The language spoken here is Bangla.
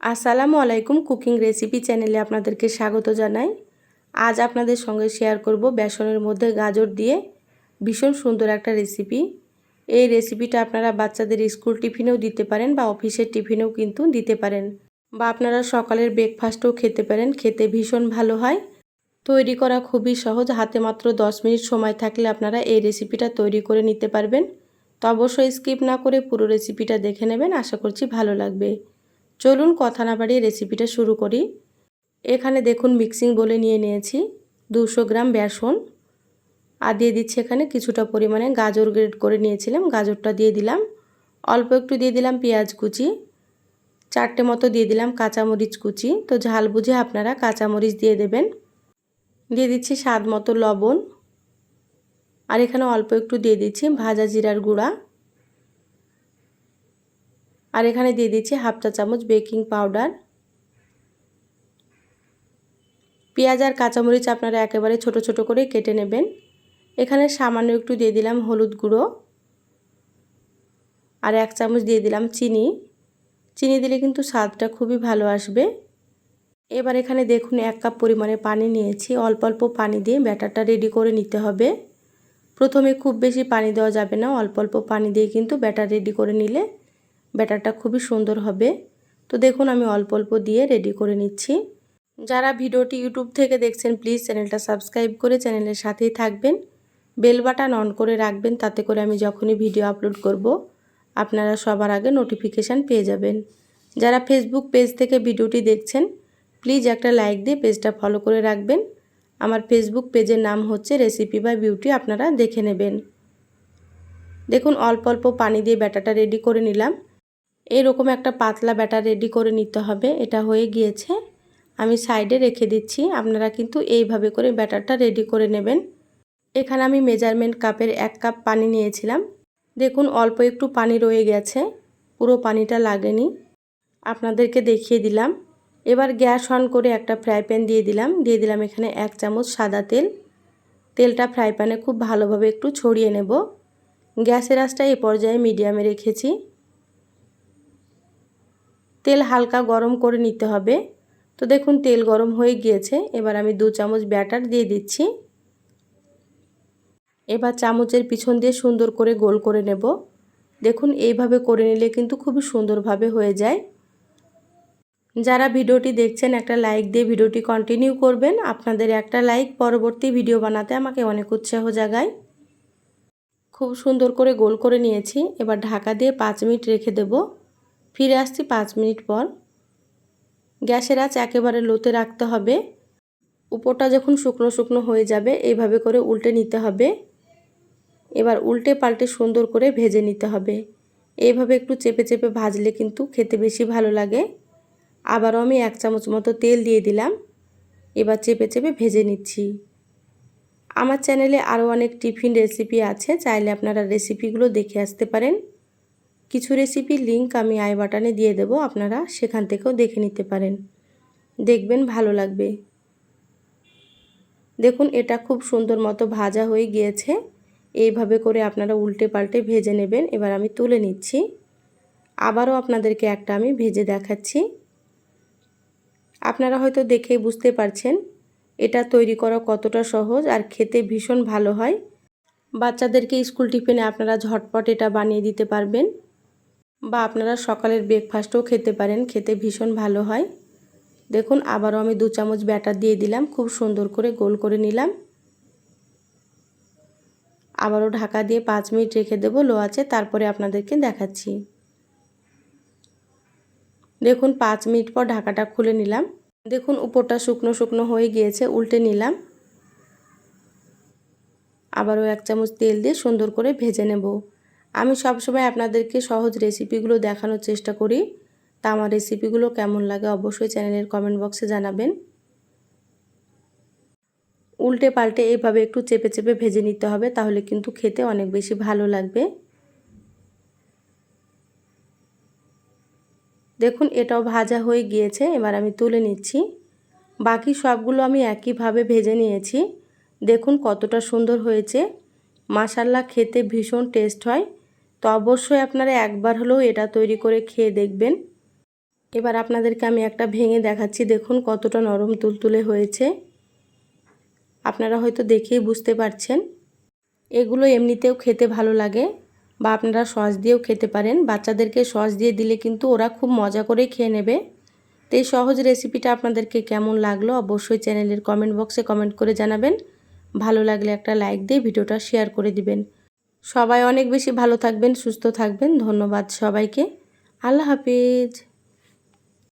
আসসালামু আলাইকুম কুকিং রেসিপি চ্যানেলে আপনাদেরকে স্বাগত জানাই। আজ আপনাদের সঙ্গে শেয়ার করব বেসনের মধ্যে গাজর দিয়ে ভীষণ সুন্দর একটা রেসিপি। এই রেসিপিটা আপনারা বাচ্চাদের স্কুল টিফিনেও দিতে পারেন বা অফিসের টিফিনেও কিন্তু দিতে পারেন বা আপনারা সকালের ব্রেকফাস্টও খেতে পারেন, খেতে ভীষণ ভালো হয়। তৈরি করা খুবই সহজ, হাতে মাত্র 10 মিনিট সময় থাকলে আপনারা এই রেসিপিটা তৈরি করে নিতে পারবেন। তো অবশ্যই স্কিপ না করে পুরো রেসিপিটা দেখে নেবেন, আশা করছি ভালো লাগবে। চলুন কথা না বাড়িয়ে রেসিপিটা শুরু করি। এখানে দেখুন মিক্সিং বলে নিয়ে নিয়েছি। দুশো গ্রাম বেসন। আর দিয়ে দিচ্ছি এখানে কিছুটা পরিমাণে গাজর গ্রেড করে নিয়েছিলাম। গাজরটা দিয়ে দিলাম। অল্প একটু দিয়ে দিলাম পেঁয়াজ কুচি। চারটে মতো দিয়ে দিলাম কাঁচামরিচ কুচি। তো ঝাল বুঝে আপনারা কাঁচামরিচ দিয়ে দেবেন। দিয়ে দিচ্ছি স্বাদ মতো লবণ। আর এখানে অল্প একটু দিয়ে দিচ্ছি ভাজা জিরার গুঁড়া। আর এখানে দিয়ে দিচ্ছি হাফ চা চামচ বেকিং পাউডার। পেঁয়াজ আর কাঁচামরিচ আপনারা একেবারে ছোট ছোট করে কেটে নেবেন। এখানে সামান্য একটু দিয়ে দিলাম হলুদ গুঁড়ো। আর এক চামচ দিয়ে দিলাম চিনি। চিনি দিলে কিন্তু স্বাদটা খুবই ভালো আসবে। এবার এখানে দেখুন এক কাপ পরিমাণে পানি নিয়েছি। অল্প অল্প পানি দিয়ে ব্যাটারটা রেডি করে নিতে হবে। প্রথমে খুব বেশি পানি দেওয়া যাবে না। অল্প অল্প পানি দিয়ে কিন্তু ব্যাটার রেডি করে নিলে ব্যাটারটা খুবই সুন্দর হবে। তো দেখুন, আমি অল্প অল্প দিয়ে রেডি করে নিচ্ছি। যারা ভিডিওটি ইউটিউব থেকে দেখছেন প্লিজ চ্যানেলটা সাবস্ক্রাইব করে চ্যানেলের সাথেই থাকবেন। বেল বাটন অন করে রাখবেন, তাতে করে আমি যখনই ভিডিও আপলোড করব, আপনারা সবার আগে নোটিফিকেশান পেয়ে যাবেন। যারা ফেসবুক পেজ থেকে ভিডিওটি দেখছেন প্লিজ একটা লাইক দিয়ে পেজটা ফলো করে রাখবেন। আমার ফেসবুক পেজের নাম হচ্ছে রেসিপি বাই বিউটি আপনারা দেখে নেবেন। দেখুন, অল্প অল্প পানি দিয়ে ব্যাটাটা রেডি করে নিলাম। এরকম একটা পাতলা ব্যাটার রেডি করে নিতে হবে। এটা হয়ে গিয়েছে। আমি সাইডে রেখে দিচ্ছি। আপনারা কিন্তু এইভাবে করে ব্যাটারটা রেডি করে নেবেন। এখানে আমি মেজারমেন্ট কাপের এক কাপ পানি নিয়েছিলাম। দেখুন, অল্প একটু পানি রয়ে গেছে। পুরো পানিটা লাগেনি। আপনাদেরকে দেখিয়ে দিলাম। এবার গ্যাস অন করে একটা ফ্রাই প্যান দিয়ে দিলাম। দিয়ে দিলাম এখানে এক চামচ সাদা তেল। তেলটা ফ্রাই প্যানে খুব ভালোভাবে একটু ছড়িয়ে নেব। গ্যাসের আঁচটা এই পর্যায়ে মিডিয়ামে রেখেছি। তেল হালকা গরম করে নিতে হবে। তো দেখুন, তেল গরম হয়ে গিয়েছে। এবার আমি দু চামচ ব্যাটার দিয়ে দিচ্ছি। এবার চামচের পিছন দিয়ে সুন্দর করে গোল করে নেব। দেখুন, এইভাবে করে নিলে কিন্তু খুবই সুন্দরভাবে হয়ে যায়। যারা ভিডিওটি দেখছেন, একটা লাইক দিয়ে ভিডিওটি কন্টিনিউ করবেন। আপনাদের একটা লাইক পরবর্তী ভিডিও বানাতে আমাকে অনেক উৎসাহ জাগায়। খুব সুন্দর করে গোল করে নিয়েছি। এবার ঢাকা দিয়ে পাঁচ মিনিট রেখে দেব। ফিরে আসছি পাঁচ মিনিট পর। গ্যাসের আঁচ একেবারে লোতে রাখতে হবে। উপরটা যখন শুকনো শুকনো হয়ে যাবে, এইভাবে করে উল্টে নিতে হবে। এবার উল্টে পাল্টে সুন্দর করে ভেজে নিতে হবে। এইভাবে একটু চেপে চেপে ভাজলে কিন্তু খেতে বেশি ভালো লাগে। আবারও আমি এক চামচ মতো তেল দিয়ে দিলাম। এবার চেপে চেপে ভেজে নিচ্ছি। আমার চ্যানেলে আরও অনেক টিফিন রেসিপি আছে, চাইলে আপনারা রেসিপিগুলো দেখে আসতে পারেন। কিছু রেসিপির লিঙ্ক আমি আই বাটনে দিয়ে দেব, আপনারা সেখান থেকেও দেখে নিতে পারেন। দেখবেন ভালো লাগবে। দেখুন, এটা খুব সুন্দর মতো ভাজা হয়ে গিয়েছে। এইভাবে করে আপনারা উল্টে পাল্টে ভেজে নেবেন। এবার আমি তুলে নিচ্ছি। আবারও আপনাদেরকে একটা আমি ভেজে দেখাচ্ছি। আপনারা হয়তো দেখেই বুঝতে পারছেন, এটা তৈরি করা কতটা সহজ আর খেতে ভীষণ ভালো হয়। বাচ্চাদেরকে স্কুল টিফিনে আপনারা ঝটপট এটা বানিয়ে দিতে পারবেন। বা আপনারা সকালের ব্রেকফাস্টও খেতে পারেন, খেতে ভীষণ ভালো হয়। দেখুন, আবারও আমি দু চামচ ব্যাটার দিয়ে দিলাম, খুব সুন্দর করে গোল করে নিলাম। আবারও ঢাকা দিয়ে পাঁচ মিনিট রেখে দেবো লো আছে তারপরে আপনাদেরকে দেখাচ্ছি। দেখুন, পাঁচ মিনিট পর ঢাকাটা খুলে নিলাম। দেখুন, উপরটা শুকনো শুকনো হয়ে গিয়েছে, উল্টে নিলাম। আবারও এক চামচ তেল দিয়ে সুন্দর করে ভেজে নেব। আমি সবসময় আপনাদেরকে সহজ রেসিপিগুলো দেখানোর চেষ্টা করি। তা আমার রেসিপিগুলো কেমন লাগে অবশ্যই চ্যানেলের কমেন্ট বক্সে জানাবেন। উল্টে পাল্টে এইভাবে একটু চেপে চেপে ভেজে নিতে হবে, তাহলে কিন্তু খেতে অনেক বেশি ভালো লাগবে। দেখুন, এটাও ভাজা হয়ে গিয়েছে, এবার আমি তুলে নিচ্ছি। বাকি সবগুলো আমি একইভাবে ভেজে নিয়েছি। দেখুন কতটা সুন্দর হয়েছে। মাসাল্লা খেতে ভীষণ টেস্ট হয়। তো অবশ্যই আপনারা একবার হলেও এটা তৈরি করে খেয়ে দেখবেন। এবার আপনাদেরকে আমি একটা ভেঙে দেখাচ্ছি, দেখুন কতটা নরম তুলতুলে হয়েছে। আপনারা হয়তো দেখেই বুঝতে পারছেন, এগুলো এমনিতেও খেতে ভালো লাগে বা আপনারা সস দিয়েও খেতে পারেন। বাচ্চাদেরকে সস দিয়ে দিলে কিন্তু ওরা খুব মজা করে খেয়ে নেবে। তো এই সহজ রেসিপিটা আপনাদেরকে কেমন লাগল অবশ্যই চ্যানেলের কমেন্ট বক্সে কমেন্ট করে জানাবেন। ভালো লাগলে একটা লাইক দিয়ে ভিডিওটা শেয়ার করে দিবেন। সবাই অনেক বেশি ভালো থাকবেন সুস্থ থাকবেন। ধন্যবাদ সবাইকে। আল্লাহ হাফিজ।